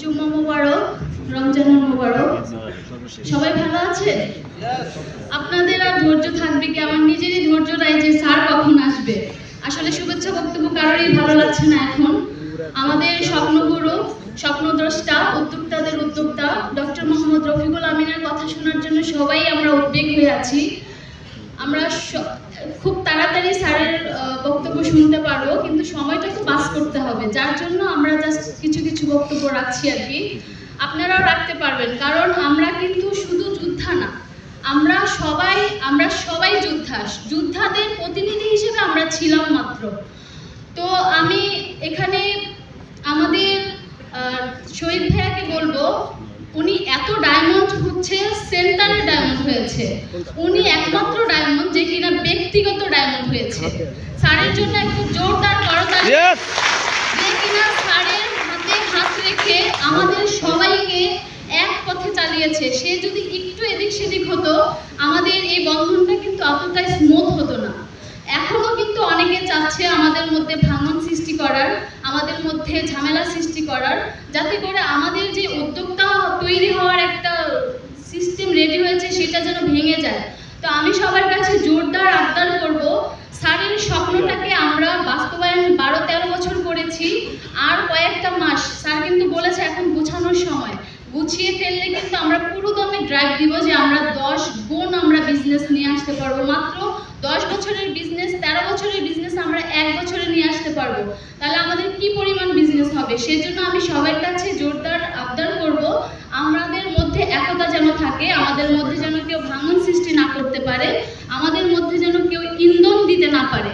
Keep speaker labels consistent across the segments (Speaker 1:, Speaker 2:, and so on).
Speaker 1: জুম্মা মোবারক রমজান মোবারক। সবাই ভালো আছেন? আপনাদের আর ধৈর্য থাকবে কি? আমার নিজেরই ধৈর্য নাই যে স্যার কখন আসবে। আসলে শুভেচ্ছা বক্তব্য কারোরই ভালো লাগছে না এখন। আমাদের স্বপ্নগুরু স্বপ্নদ্রষ্টা উদ্যোক্তাদের উদ্যোক্তা ডক্টর মোহাম্মদ রফিকুল আমিনের কথা শোনার জন্য সবাই আমরা উদ্বেগ হয়ে আছি। আমরা খুব শুনতে পারব কিন্তু সময়টা তো পাস করতে হবে। যার জন্য আমরা জাস্ট কিছু কিছু বক্তব্য রাখছি আর কি। আপনারাও রাখতে পারবেন, কারণ আমরা কিন্তু শুধু যোদ্ধা না। আমরা সবাই আমরা সবাই যোদ্ধা। যোদ্ধাদের প্রতিনিধি হিসেবে আমরা ছিলাম মাত্র। তো আমি এখানে আমাদের শহীদ ভাইয়াকে বলব উনি এত ডায়মন্ড হচ্ছে সেন্টারে ডায়মন্ড হয়েছে। উনি একমাত্র ডায়মন্ড যে কিনা ব্যক্তিগত ডায়মন্ড হয়েছে। স্যারের জন্য একটু জোরদার করতালি যে কিনা স্যারের হাতে হাত রেখে আমাদের সবাইকে এক পথে চালিয়েছে। সে যদি একটু এদিক সেদিক হতো আমাদের এই বন্ধনটা কিন্তু অতটাই স্মুথ হতো না। এখনও কিন্তু অনেকে চাচ্ছে আমাদের মধ্যে ভাঙন সৃষ্টি করার। মধ্যে ঝামেলা সৃষ্টি করার, যাতে করে আমাদের যে উদ্যোক্তা তৈরি হওয়ার একটা সিস্টেম রেডি হয়েছে সেটা যেন ভেঙে যায়। তো আমি সবার কাছে জোরদার আবদার করব, স্যারের স্বপ্নটাকে আমরা বাস্তবায়ন বারো তেরো বছর করেছি, আর কয়েকটা মাস। স্যার কিন্তু বলেছে এখন গুছানোর সময়। গুছিয়ে ফেললে কিন্তু আমরা পুরো দমে ড্রাইভ দিব যে আমরা দশ গুণ আমরা বিজনেস নিয়ে আসতে পারব। মাত্র দশ বছরের বিজনেস তেরো বছরের বিজনেস আমরা এক বছরে নিয়ে আসতে পারব। তাহলে আমাদের কি বিজনেস হবে। সেজন্য আমি সবার কাছে জোরদার আবদার করব, আমাদের মধ্যে একতা যেন থাকে, আমাদের মধ্যে যেন কেউ ভাঙন সৃষ্টি না করতে পারে, আমাদের মধ্যে যেন কেউ ইন্ধন দিতে না পারে।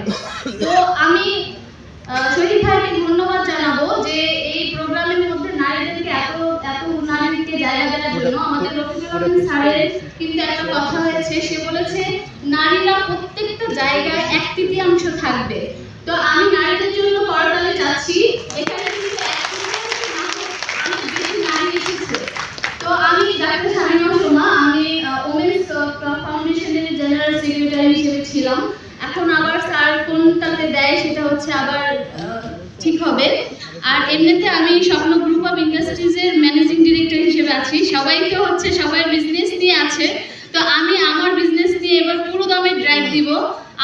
Speaker 1: তো আমি শহীদ ভাইকে ধন্যবাদ জানাব যে এই প্রোগ্রামের মধ্যে নারীদেরকে এত এত নারীদেরকে জায়গা দেওয়ার জন্য আমাদের রফিকুল স্যারের কিন্তু একটা কথা হয়েছে, সে বলেছে, নারীরা প্রত্যেকটা জায়গায় এক তৃতীয়াংশ থাকবে। তো আমি নারীদের জন্য করতালে চাচ্ছি এখানে কিন্তু এক তৃতীয়াংশ না হোক, অনেক বেশি নারী এসেছে তো আমি ডাক্তার শামিমা সোমা আমি ওমেন্স ফাউন্ডেশনের জেনারেল হিসেবে ছিলাম। এখন আবার স্যার কোনটাতে দেয় সেটা হচ্ছে আবার ঠিক হবে। আর এমনিতে আমি স্বপ্ন গ্রুপ অফ ইন্ডাস্ট্রিজের ম্যানেজিং ডিরেক্টর হিসেবে আছি। সবাই তো হচ্ছে সবাই বিজনেস নিয়ে আছে। তো আমি আমার বিজনেস নিয়ে এবার পুরো দমে ড্রাইভ দিব।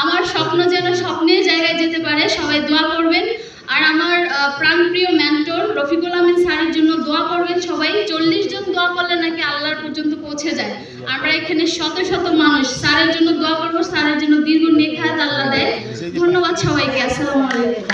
Speaker 1: আমার স্বপ্ন যেন স্বপ্নের জায়গায় যেতে পারে, সবাই দোয়া করবেন। আর আমার প্রাণপ্রিয় ম্যান্টর রফিকুল আহমেদ স্যারের জন্য দোয়া করবেন সবাই চল্লিশ জন দোয়া করলে নাকি আল্লাহর পর্যন্ত পৌঁছে যায় আমরা এখানে শত শত মানুষ। স্যারের জন্য দোয়া করব স্যারের জন্য দীর্ঘ নেখাত আল্লাহ দেয়। ধন্যবাদ সবাইকে আসসালামু আলাইকুম।